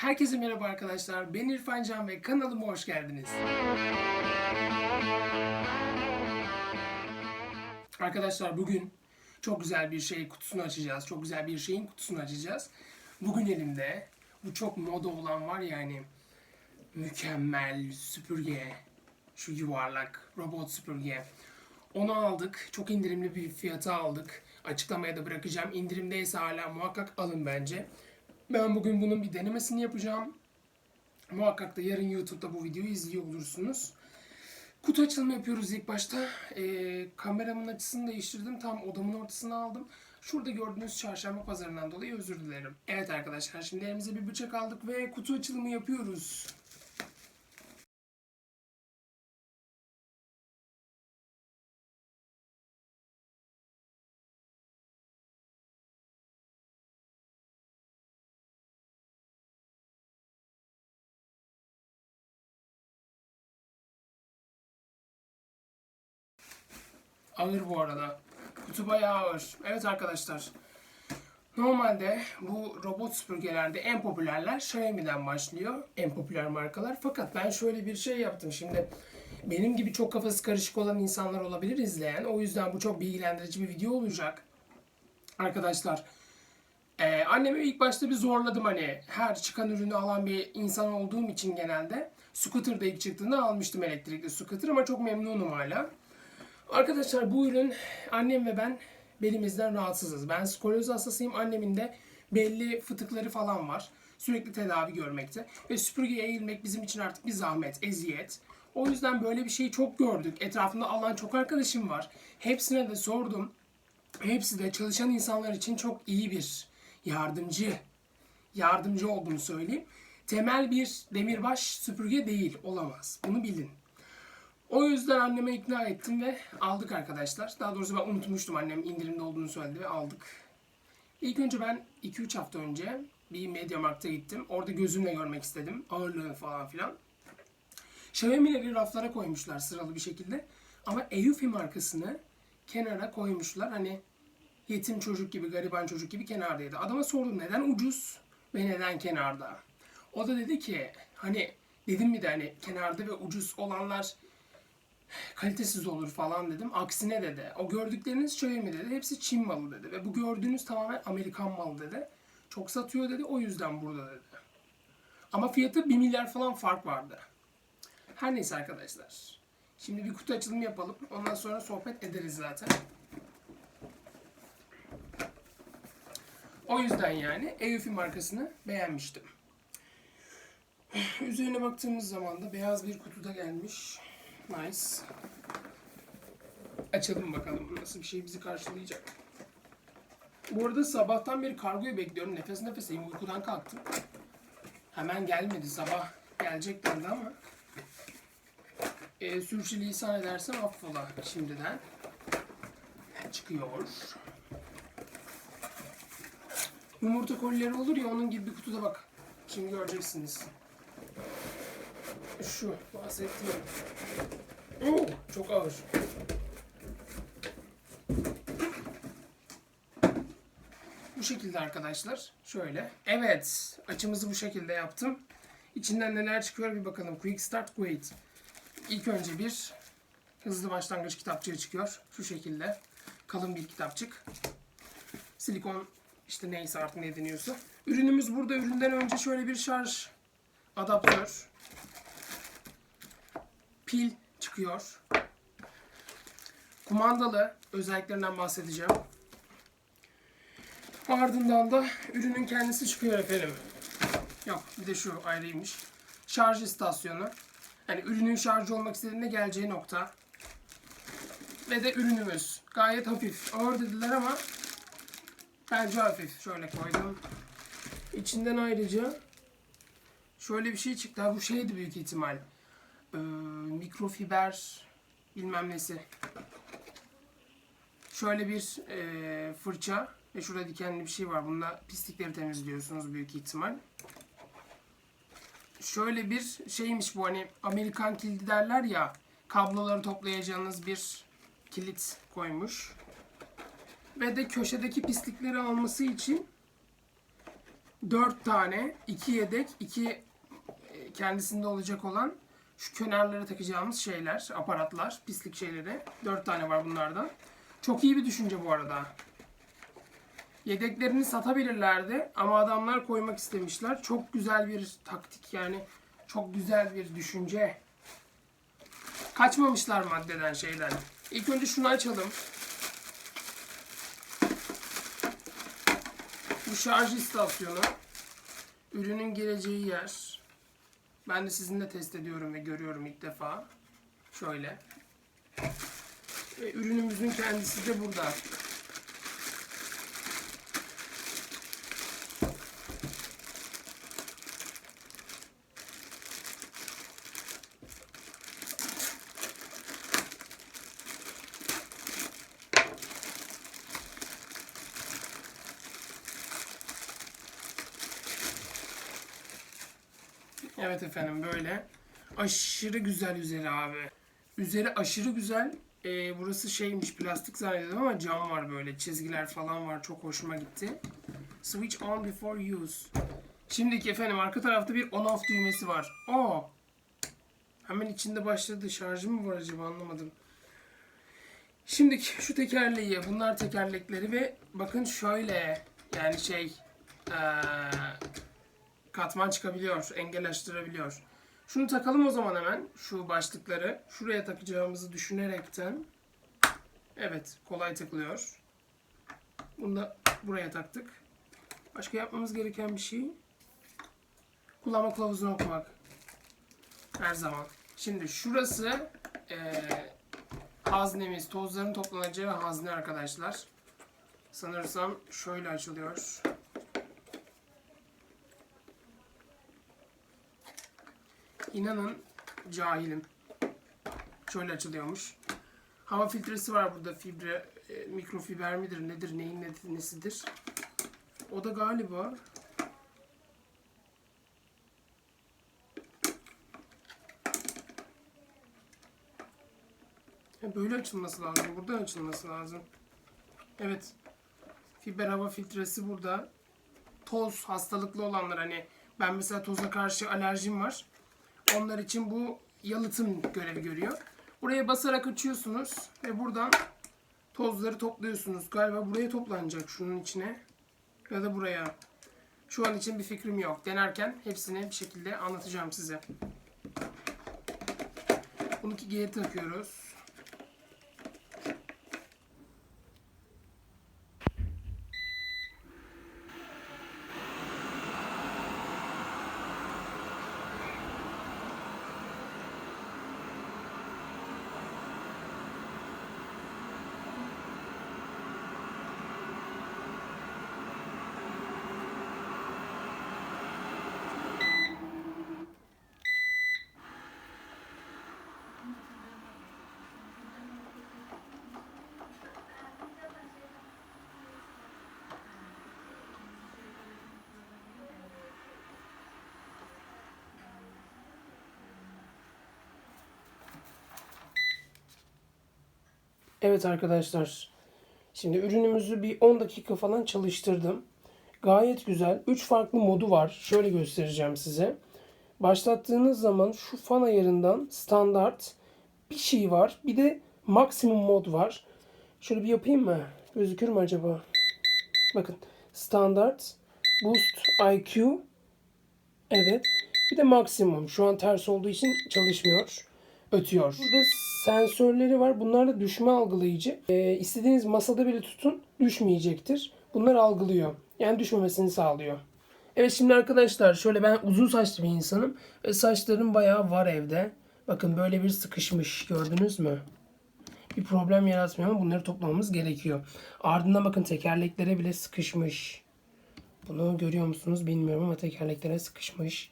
Herkese merhaba arkadaşlar. Ben İrfan Can ve kanalıma hoş geldiniz. Arkadaşlar bugün çok güzel bir şey kutusunu açacağız. Çok güzel bir şeyin kutusunu açacağız. Bugün elimde bu çok moda olan var ya hani mükemmel süpürge. Şu yuvarlak robot süpürge. Onu aldık. Çok indirimli bir fiyata aldık. Açıklamaya da bırakacağım. İndirimdeyse hala muhakkak alın bence. Ben bugün bunun bir denemesini yapacağım. Muhakkak da yarın YouTube'da bu videoyu izliyor olursunuz. Kutu açılımı yapıyoruz ilk başta. Ee, kameramın açısını değiştirdim. Tam odamın ortasına aldım. Şurada gördüğünüz çarşamba pazarından dolayı özür dilerim. Evet arkadaşlar şimdi elimize bir bıçak aldık ve kutu açılımı yapıyoruz. Ağır bu arada. Kutu bayağı ağır. Evet arkadaşlar. Normalde bu robot süpürgelerde en popülerler Xiaomi'den başlıyor. En popüler markalar. Fakat ben şöyle bir şey yaptım. Şimdi benim gibi çok kafası karışık olan insanlar olabilir izleyen. O yüzden bu çok bilgilendirici bir video olacak. Arkadaşlar ee, annemi ilk başta bir zorladım hani her çıkan ürünü alan bir insan olduğum için genelde. Scooter'da ilk çıktığında almıştım elektrikli scooter ama çok memnunum hala. Arkadaşlar bu ürün annem ve ben belimizden rahatsızız. Ben skoloz hastasıyım. Annemin de belli fıtıkları falan var. Sürekli tedavi görmekte. Ve süpürgeye eğilmek bizim için artık bir zahmet, eziyet. O yüzden böyle bir şeyi çok gördük. Etrafımda alan çok arkadaşım var. Hepsine de sordum. Hepsi de çalışan insanlar için çok iyi bir yardımcı. Yardımcı olduğunu söyleyeyim. Temel bir demirbaş süpürge değil, olamaz. Bunu bilin. O yüzden anneme ikna ettim ve aldık arkadaşlar. Daha doğrusu ben unutmuştum annem indirimde olduğunu söyledi ve aldık. İlk önce ben 2-3 hafta önce bir Mediamarkt'a gittim. Orada gözümle görmek istedim. Ağırlığını falan filan. Xiaomi'leri raflara koymuşlar sıralı bir şekilde. Ama Eufy markasını kenara koymuşlar. Hani yetim çocuk gibi, gariban çocuk gibi kenardaydı. Adama sordum neden ucuz ve neden kenarda? O da dedi ki hani dedim mi de hani kenarda ve ucuz olanlar kalitesiz olur falan dedim. Aksine dedi. O gördükleriniz Xiaomi dedi. Hepsi Çin malı dedi. Ve bu gördüğünüz tamamen Amerikan malı dedi. Çok satıyor dedi. O yüzden burada dedi. Ama fiyatı 1 milyar falan fark vardı. Her neyse arkadaşlar. Şimdi bir kutu açılımı yapalım. Ondan sonra sohbet ederiz zaten. O yüzden yani Eufy markasını beğenmiştim. Üzerine baktığımız zaman da beyaz bir kutuda gelmiş. Nice. Açalım bakalım nasıl bir şey bizi karşılayacak. Bu arada sabahtan beri kargoyu bekliyorum. Nefes nefeseyim. Uykudan kalktım. Hemen gelmedi. Sabah gelecek dendi ama e, sürçülisan edersem affola şimdiden. Çıkıyor. Yumurta kolileri olur ya onun gibi bir kutuda bak. Şimdi göreceksiniz. Şu bahsettiğim. Oo, çok ağır. Bu şekilde arkadaşlar. Şöyle. Evet. Açımızı bu şekilde yaptım. İçinden neler çıkıyor bir bakalım. Quick Start Guide. İlk önce bir hızlı başlangıç kitapçığı çıkıyor. Şu şekilde. Kalın bir kitapçık. Silikon işte neyse artık ne deniyorsa. Ürünümüz burada. Üründen önce şöyle bir şarj adaptör. Pil çıkıyor. Kumandalı özelliklerinden bahsedeceğim. Ardından da ürünün kendisi çıkıyor efendim. Yok bir de şu ayrıymış. Şarj istasyonu. Yani ürünün şarj olmak istediğinde geleceği nokta. Ve de ürünümüz. Gayet hafif. Ağır dediler ama bence hafif. Şöyle koydum. İçinden ayrıca şöyle bir şey çıktı. Ha, bu şeydi büyük ihtimal. Ee, mikrofiber bilmem nesi. Şöyle bir e, fırça ve şurada dikenli bir şey var. Bunda pislikleri temizliyorsunuz büyük ihtimal. Şöyle bir şeymiş bu hani Amerikan kilidi derler ya kabloları toplayacağınız bir kilit koymuş. Ve de köşedeki pislikleri alması için 4 tane, 2 yedek, 2 kendisinde olacak olan şu kenarlara takacağımız şeyler, aparatlar, pislik şeyleri. 4 tane var bunlardan. Çok iyi bir düşünce bu arada. Yedeklerini satabilirlerdi ama adamlar koymak istemişler. Çok güzel bir taktik yani. Çok güzel bir düşünce. Kaçmamışlar maddeden şeyden. İlk önce şunu açalım. Bu şarj istasyonu. Ürünün geleceği yer. Ben de sizinle test ediyorum ve görüyorum ilk defa. Şöyle. Ürünümüzün kendisi de burada. Evet efendim böyle. Aşırı güzel üzeri abi. Üzeri aşırı güzel. Ee, burası şeymiş plastik zannediyordum ama cam var böyle. Çizgiler falan var. Çok hoşuma gitti. Switch on before use. Şimdiki efendim arka tarafta bir on off düğmesi var. Aa. Hemen içinde başladı. Şarjı mı var acaba anlamadım. Şimdiki şu tekerleği. Bunlar tekerlekleri ve bakın şöyle. Yani şey. Ee, katman çıkabiliyor, engel açtırabiliyor. Şunu takalım o zaman hemen, şu başlıkları. Şuraya takacağımızı düşünerekten. Evet, kolay takılıyor. Bunu da buraya taktık. Başka yapmamız gereken bir şey. Kullanma kılavuzunu okumak. Her zaman. Şimdi şurası eee haznemiz, tozların toplanacağı hazne arkadaşlar. Sanırsam şöyle açılıyor. İnanın cahilim. Şöyle açılıyormuş. Hava filtresi var burada. Fibre, e, mikrofiber midir nedir, neyin ne- nesidir? O da galiba böyle açılması lazım. Buradan açılması lazım. Evet. Fiber hava filtresi burada. Toz hastalıklı olanlar hani ben mesela toza karşı alerjim var. Onlar için bu yalıtım görevi görüyor. Buraya basarak açıyorsunuz ve buradan tozları topluyorsunuz. Galiba buraya toplanacak şunun içine ya da buraya. Şu an için bir fikrim yok. Denerken hepsini bir şekilde anlatacağım size. Bunu ki geri takıyoruz. Evet arkadaşlar. Şimdi ürünümüzü bir 10 dakika falan çalıştırdım. Gayet güzel. 3 farklı modu var. Şöyle göstereceğim size. Başlattığınız zaman şu fan ayarından standart bir şey var. Bir de maksimum mod var. Şöyle bir yapayım mı? Gözükür mü acaba? Bakın. Standart, Boost IQ. Evet. Bir de maksimum. Şu an ters olduğu için çalışmıyor. Ötüyor. Burada sensörleri var. Bunlar da düşme algılayıcı. Ee, istediğiniz masada bile tutun düşmeyecektir. Bunlar algılıyor. Yani düşmemesini sağlıyor. Evet şimdi arkadaşlar şöyle ben uzun saçlı bir insanım. Ve saçlarım bayağı var evde. Bakın böyle bir sıkışmış gördünüz mü? Bir problem yaratmıyor ama bunları toplamamız gerekiyor. Ardından bakın tekerleklere bile sıkışmış. Bunu görüyor musunuz bilmiyorum ama tekerleklere sıkışmış.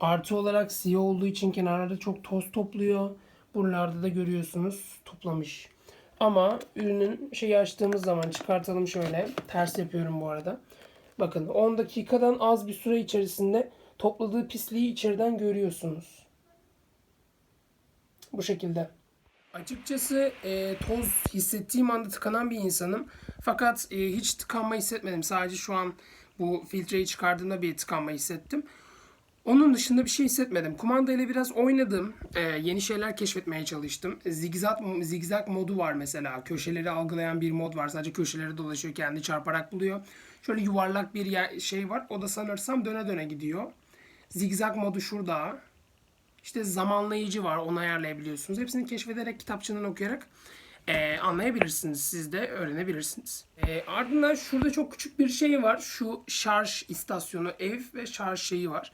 Artı olarak siyah olduğu için kenarlarda çok toz topluyor. Buralarda da görüyorsunuz toplamış. Ama ürünün şeyi açtığımız zaman çıkartalım şöyle. Ters yapıyorum bu arada. Bakın 10 dakikadan az bir süre içerisinde topladığı pisliği içeriden görüyorsunuz. Bu şekilde. Açıkçası e, toz hissettiğim anda tıkanan bir insanım. Fakat e, hiç tıkanma hissetmedim. Sadece şu an Bu filtreyi çıkardığımda bir tıkanma hissettim. Onun dışında bir şey hissetmedim. Kumanda ile biraz oynadım. Ee, yeni şeyler keşfetmeye çalıştım. Zigzag, zigzag modu var mesela. Köşeleri algılayan bir mod var. Sadece köşeleri dolaşıyor. Kendi çarparak buluyor. Şöyle yuvarlak bir yer, şey var. O da sanırsam döne döne gidiyor. Zigzag modu şurada. İşte zamanlayıcı var. Onu ayarlayabiliyorsunuz. Hepsini keşfederek, kitapçından okuyarak e, anlayabilirsiniz. Siz de öğrenebilirsiniz. E, ardından şurada çok küçük bir şey var. Şu şarj istasyonu, ev ve şarj şeyi var.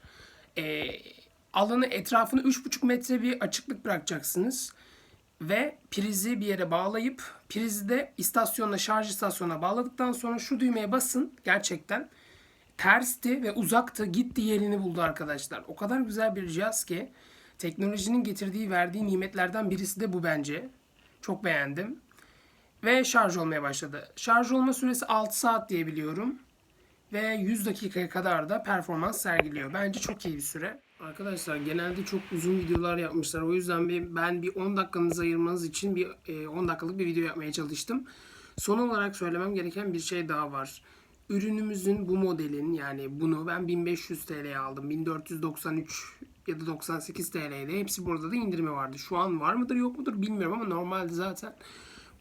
E, alanı etrafını 3,5 metre bir açıklık bırakacaksınız. Ve prizi bir yere bağlayıp prizi de istasyonla şarj istasyonuna bağladıktan sonra şu düğmeye basın. Gerçekten tersti ve uzaktı. Gitti yerini buldu arkadaşlar. O kadar güzel bir cihaz ki teknolojinin getirdiği verdiği nimetlerden birisi de bu bence. Çok beğendim. Ve şarj olmaya başladı. Şarj olma süresi 6 saat diye biliyorum. Ve 100 dakikaya kadar da performans sergiliyor. Bence çok iyi bir süre. Arkadaşlar genelde çok uzun videolar yapmışlar. O yüzden bir, ben bir 10 dakikanızı ayırmanız için bir e, 10 dakikalık bir video yapmaya çalıştım. Son olarak söylemem gereken bir şey daha var. Ürünümüzün bu modelin yani bunu ben 1500 TL'ye aldım. 1493 ya da 98 TL'de. Hepsi burada da indirimi vardı. Şu an var mıdır yok mudur bilmiyorum ama normalde zaten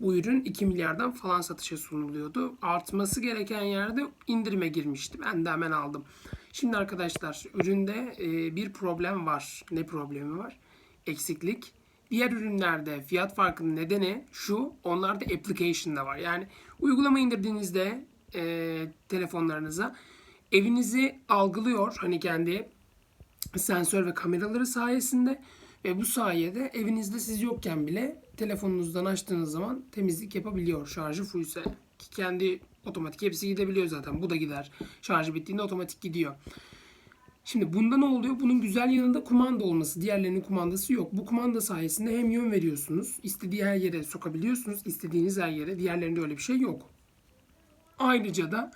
bu ürün 2 milyardan falan satışa sunuluyordu. Artması gereken yerde indirime girmişti. Ben de hemen aldım. Şimdi arkadaşlar üründe e, bir problem var. Ne problemi var? Eksiklik. Diğer ürünlerde fiyat farkının nedeni şu. Onlarda application'da var. Yani uygulama indirdiğinizde e, telefonlarınıza evinizi algılıyor. Hani kendi sensör ve kameraları sayesinde ve bu sayede evinizde siz yokken bile telefonunuzdan açtığınız zaman temizlik yapabiliyor şarjı fullse. Ki kendi otomatik hepsi gidebiliyor zaten. Bu da gider. Şarjı bittiğinde otomatik gidiyor. Şimdi bunda ne oluyor? Bunun güzel yanında kumanda olması. Diğerlerinin kumandası yok. Bu kumanda sayesinde hem yön veriyorsunuz. istediği her yere sokabiliyorsunuz. istediğiniz her yere. Diğerlerinde öyle bir şey yok. Ayrıca da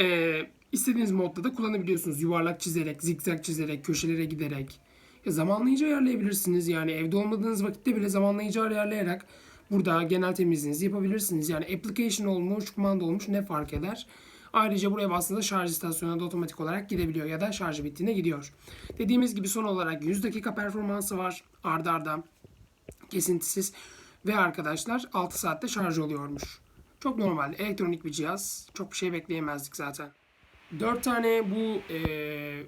e, istediğiniz modda da kullanabiliyorsunuz. Yuvarlak çizerek, zikzak çizerek, köşelere giderek. Ya zamanlayıcı ayarlayabilirsiniz. Yani evde olmadığınız vakitte bile zamanlayıcı ayarlayarak burada genel temizliğinizi yapabilirsiniz. Yani application olmuş, kumanda olmuş ne fark eder? Ayrıca buraya bastığınızda şarj istasyonuna da otomatik olarak gidebiliyor ya da şarjı bittiğinde gidiyor. Dediğimiz gibi son olarak 100 dakika performansı var ardarda arda kesintisiz ve arkadaşlar 6 saatte şarj oluyormuş. Çok normal elektronik bir cihaz. Çok bir şey bekleyemezdik zaten. 4 tane bu e,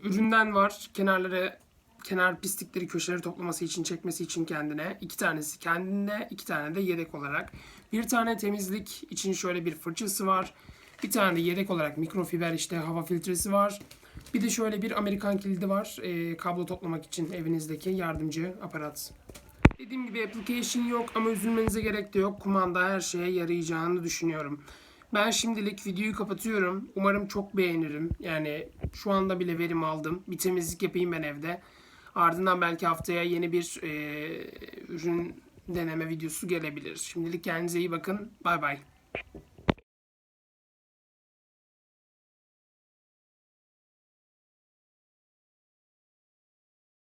üründen var. Kenarları kenar pislikleri köşeleri toplaması için çekmesi için kendine. iki tanesi kendine, iki tane de yedek olarak. Bir tane temizlik için şöyle bir fırçası var. Bir tane de yedek olarak mikrofiber işte hava filtresi var. Bir de şöyle bir Amerikan kilidi var. E, kablo toplamak için evinizdeki yardımcı aparat. Dediğim gibi application yok ama üzülmenize gerek de yok. Kumanda her şeye yarayacağını düşünüyorum. Ben şimdilik videoyu kapatıyorum. Umarım çok beğenirim. Yani şu anda bile verim aldım. Bir temizlik yapayım ben evde. Ardından belki haftaya yeni bir e, ürün deneme videosu gelebilir. Şimdilik kendinize iyi bakın. Bay bay.